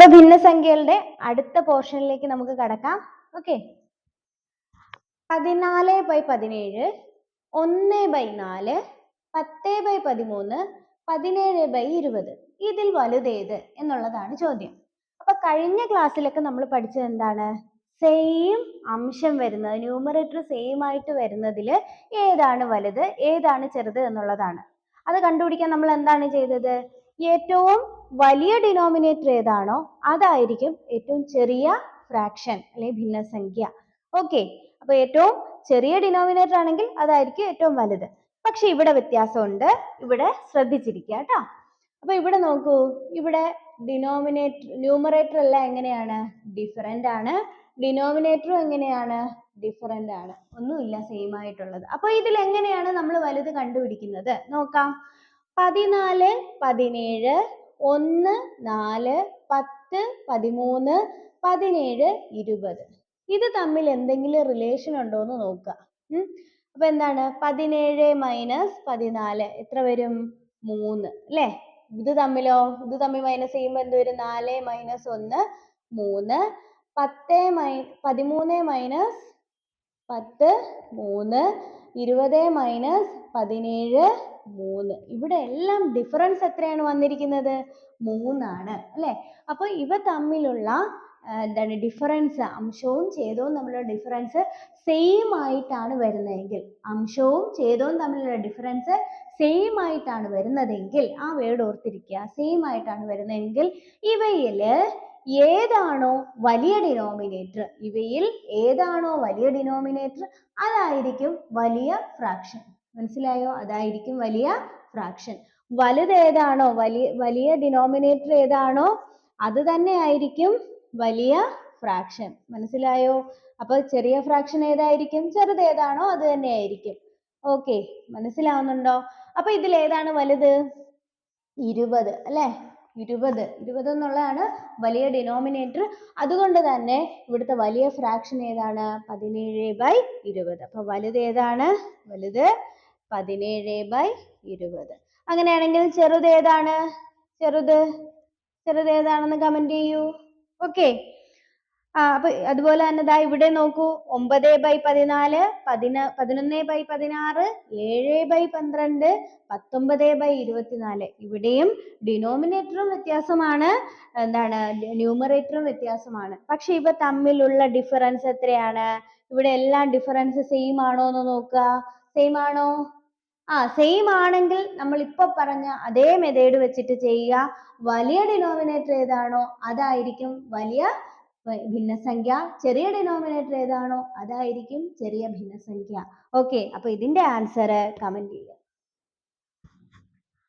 അപ്പൊ ഭിന്നസംഖ്യകളുടെ അടുത്ത പോർഷനിലേക്ക് നമുക്ക് കടക്കാം. ഓക്കെ. പതിനാല് ബൈ പതിനേഴ് ഒന്ന് ബൈ നാല് പത്ത് ബൈ പതിമൂന്ന് പതിനേഴ് ബൈ ഇരുപത്. ഇതിൽ വലുതേത് എന്നുള്ളതാണ് ചോദ്യം. അപ്പൊ കഴിഞ്ഞ ക്ലാസ്സിലൊക്കെ നമ്മൾ പഠിച്ചത് എന്താണ്? സെയിം അംശം വരുന്നത് ന്യൂമറേറ്റർ സെയിം ആയിട്ട് വരുന്നതിൽ ഏതാണ് വലുത് ഏതാണ് ചെറുത് എന്നുള്ളതാണ്. അത് കണ്ടുപിടിക്കാൻ നമ്മൾ എന്താണ് ചെയ്തത്? ഏറ്റവും വലിയ ഡിനോമിനേറ്റർ ഏതാണോ അതായിരിക്കും ഏറ്റവും ചെറിയ ഫ്രാക്ഷൻ അല്ലെങ്കിൽ ഭിന്നസംഖ്യ. ഓക്കെ അപ്പൊ ഏറ്റവും ചെറിയ ഡിനോമിനേറ്റർ ആണെങ്കിൽ അതായിരിക്കും ഏറ്റവും വലുത്. പക്ഷെ ഇവിടെ വ്യത്യാസമുണ്ട്. ഇവിടെ ശ്രദ്ധിച്ചിരിക്കുക കേട്ടോ. അപ്പൊ ഇവിടെ നോക്കൂ. ഇവിടെ ഡിനോമിനേറ്റർ ന്യൂമറേറ്റർ എല്ലാം എങ്ങനെയാണ്? ഡിഫറെന്റ് ആണ്. ഡിനോമിനേറ്ററും എങ്ങനെയാണ്? ഡിഫറെന്റ് ആണ്. ഒന്നുമില്ല സെയിം ആയിട്ടുള്ളത്. അപ്പൊ ഇതിൽ എങ്ങനെയാണ് നമ്മൾ വലുത് കണ്ടുപിടിക്കുന്നത്? നോക്കാം. പതിനാല് പതിനേഴ് ഒന്ന് നാല് പത്ത് പതിമൂന്ന് പതിനേഴ് ഇരുപത്. ഇത് തമ്മിൽ എന്തെങ്കിലും റിലേഷൻ ഉണ്ടോ എന്ന് നോക്കുക. അപ്പൊ എന്താണ്? പതിനേഴ് മൈനസ് പതിനാല്. എത്ര വരും? മൂന്ന്. അല്ലേ? ഇത് തമ്മിലോ? ഇത് തമ്മിൽ മൈനസ് ചെയ്യുമ്പോൾ എന്ത് വരും? നാല് മൈനസ് ഒന്ന് മൂന്ന്. പത്ത് മൈ പതിമൂന്ന് മൈനസ് പത്ത് മൂന്ന് ഇരുപത് മൈനസ് പതിനേഴ് മൂന്ന്. ഇവിടെ എല്ലാം ഡിഫറൻസ് എത്രയാണ് വന്നിരിക്കുന്നത്? മൂന്നാണ്. അല്ലേ? അപ്പോൾ ഇവ തമ്മിലുള്ള എന്താണ് ഡിഫറൻസ് അംശവും ഛേദവും തമ്മിലുള്ള ഡിഫറൻസ് സെയിം ആയിട്ടാണ് വരുന്നതെങ്കിൽ അംശവും ഛേദവും തമ്മിലുള്ള ഡിഫറൻസ് സെയിം ആയിട്ടാണ് വരുന്നതെങ്കിൽ ആ വേർഡ് ഓർത്തിരിക്കുക. സെയിം ആയിട്ടാണ് വരുന്നതെങ്കിൽ ഇവയിൽ ഏതാണോ വലിയ ഡിനോമിനേറ്റർ ഇവയിൽ ഏതാണോ വലിയ ഡിനോമിനേറ്റർ അതായിരിക്കും വലിയ ഫ്രാക്ഷൻ മനസ്സിലായോ? അതായിരിക്കും വലിയ ഫ്രാക്ഷൻ വലുത് ഏതാണോ? വലിയ വലിയ ഡിനോമിനേറ്റർ ഏതാണോ? അത് തന്നെ ആയിരിക്കും വലിയ ഫ്രാക്ഷൻ മനസ്സിലായോ? അപ്പൊ ചെറിയ ഫ്രാക്ഷൻ ഏതായിരിക്കും? ചെറുത് ഏതാണോ? അത് തന്നെ ആയിരിക്കും. ഓക്കെ മനസ്സിലാവുന്നുണ്ടോ? അപ്പൊ ഇതിൽ ഏതാണ് വലുത്? ഇരുപത്. അല്ലേ? ഇരുപത്. ഇരുപത് എന്നുള്ളതാണ് വലിയ ഡിനോമിനേറ്റർ അതുകൊണ്ട് തന്നെ ഇവിടുത്തെ വലിയ ഫ്രാക്ഷൻ ഏതാണ്? പതിനേഴ് ബൈ ഇരുപത്. അപ്പൊ വലുത് ഏതാണ്? വലുത് പതിനേഴ് ബൈ ഇരുപത്. അങ്ങനെയാണെങ്കിൽ ചെറുത് ഏതാണ്? ചെറുത്. ചെറുത് ഏതാണെന്ന് കമന്റ് ചെയ്യൂ. ഓക്കെ ആ അപ്പൊ അതുപോലെ തന്നെ ദാ ഇവിടെ നോക്കൂ ഒമ്പത് ബൈ പതിനാല് പതിന പതിനൊന്ന് ബൈ പതിനാറ് ഏഴ് ബൈ പന്ത്രണ്ട് പത്തൊമ്പത് ബൈ ഇരുപത്തിനാല്. ഇവിടെയും ഡിനോമിനേറ്ററും വ്യത്യാസമാണ് എന്താണ് ന്യൂമറേറ്ററും വ്യത്യാസമാണ്. പക്ഷെ ഇവ തമ്മിലുള്ള ഡിഫറൻസ് എത്രയാണ്? ഇവിടെ എല്ലാം ഡിഫറൻസ് സെയിം ആണോ എന്ന് നോക്കുക. സെയിം ആണോ? ആ സെയിം ആണെങ്കിൽ നമ്മൾ ഇപ്പൊ പറഞ്ഞ അതേ മെത്തേഡ് വെച്ചിട്ട് ചെയ്യുക. വലിയ ഡിനോമിനേറ്റർ ഏതാണോ അതായിരിക്കും വലിയ ഭിന്നസംഖ്യ ചെറിയ ഡിനോമിനേറ്റർ ഏതാണോ അതായിരിക്കും ചെറിയ ഭിന്നസംഖ്യ. ഓക്കെ അപ്പൊ ഇതിന്റെ ആൻസർ കമന്റ് ചെയ്യുക